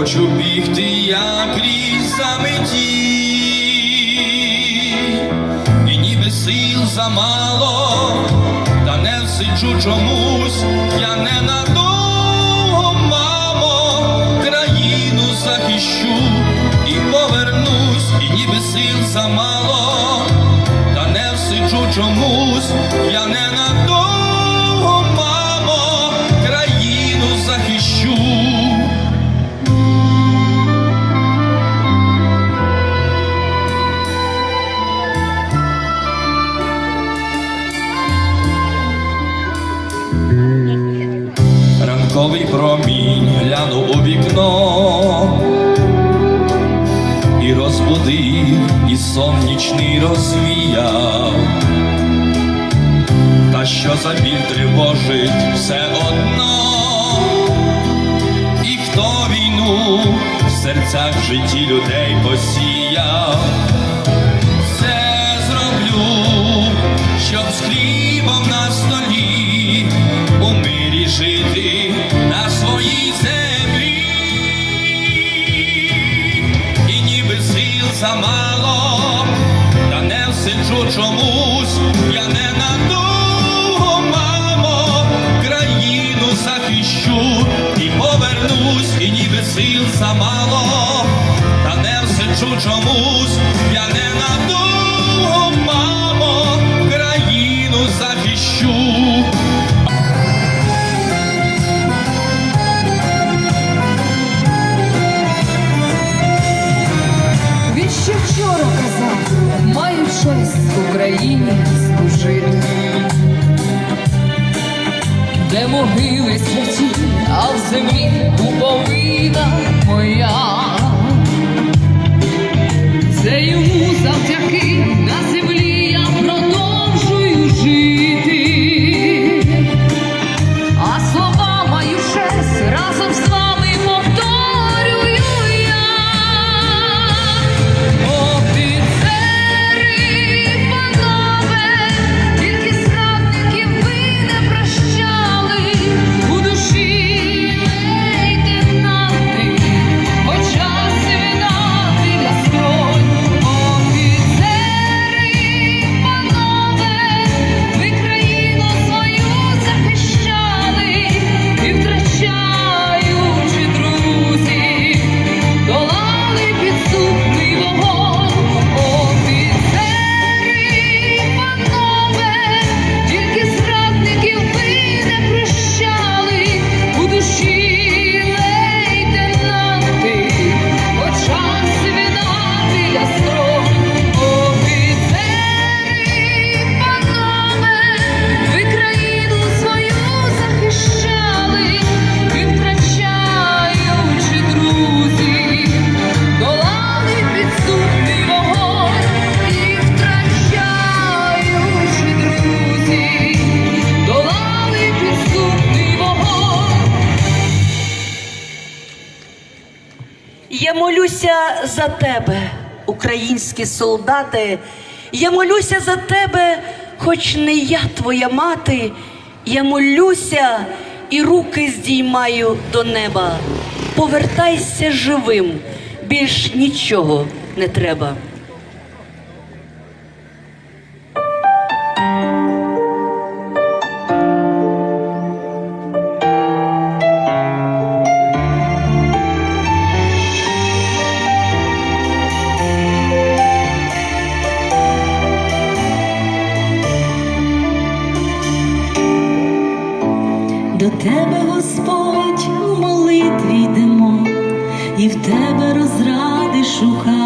Хочу бігти, як крізь заметі, і ніби сил замало, та не всиджу чомусь, я ненадовго, мамо, країну захищу і повернусь, і ніби сил замало, та не всиджу чомусь, я ненадовго, нічний розвіяв. Та що за біль тривожить все одно, і хто війну в серцях в житті людей посіяв, все зроблю, щоб з хлібом на столі у мирі жити на своїй землі, і ніби сил замало, чомусь, я не надовго, мамо, країну захищу і повернусь, і ніби сил замало, та не всиджу чомусь, я не надовго, мамо, країну захищу. Він ще вчора казав, маю честь Україні служити. Де могили святі, а в землі куповина моя. Це йому завдяки за тебе, українські солдати. Я молюся за тебе, хоч не я твоя мати. Я молюся і руки здіймаю до неба. Повертайся живим, більш нічого не треба. І в тебе розради шукаєм.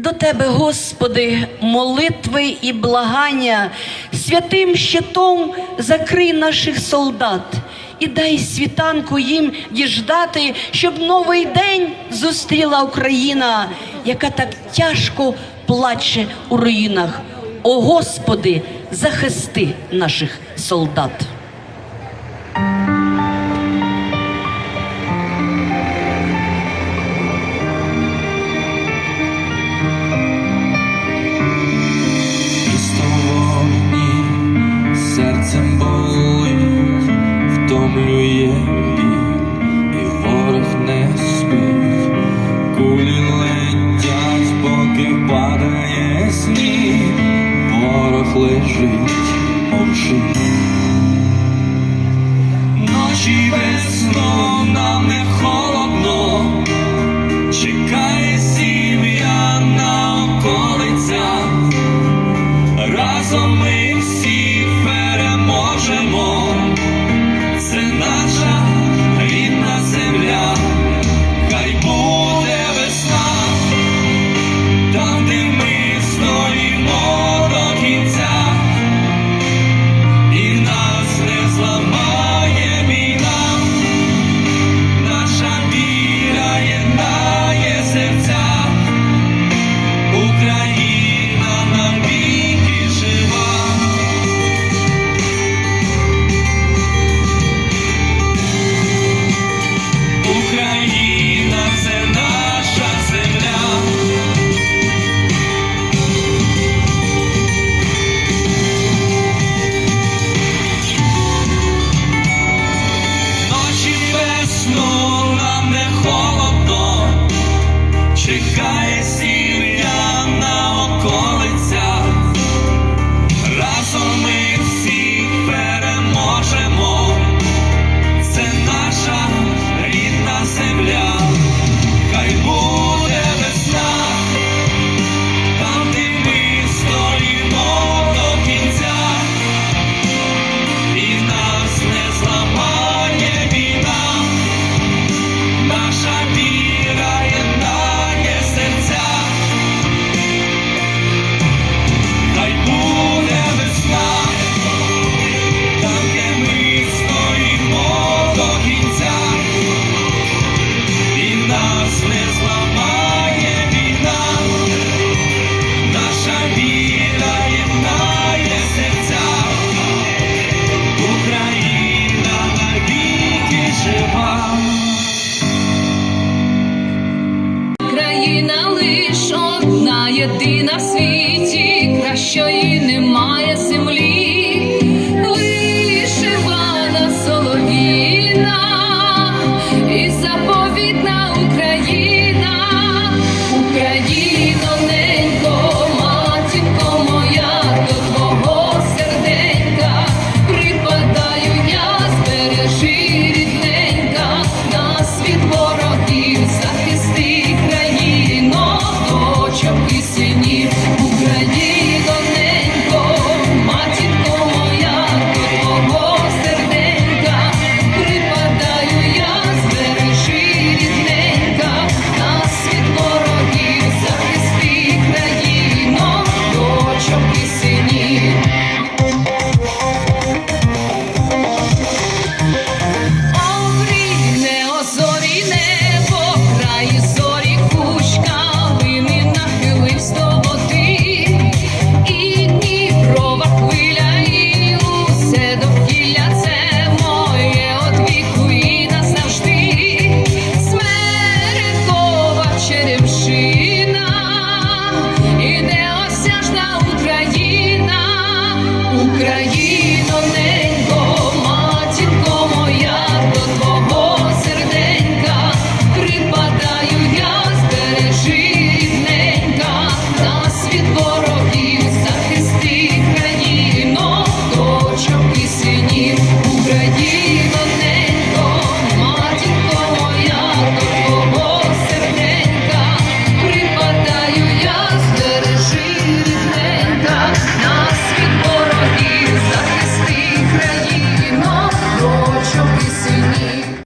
До тебе, Господи, молитви і благання, святим щитом закрий наших солдат і дай світанку їм діждати, щоб новий день зустріла Україна, яка так тяжко плаче у руїнах. О Господи, захисти наших солдат.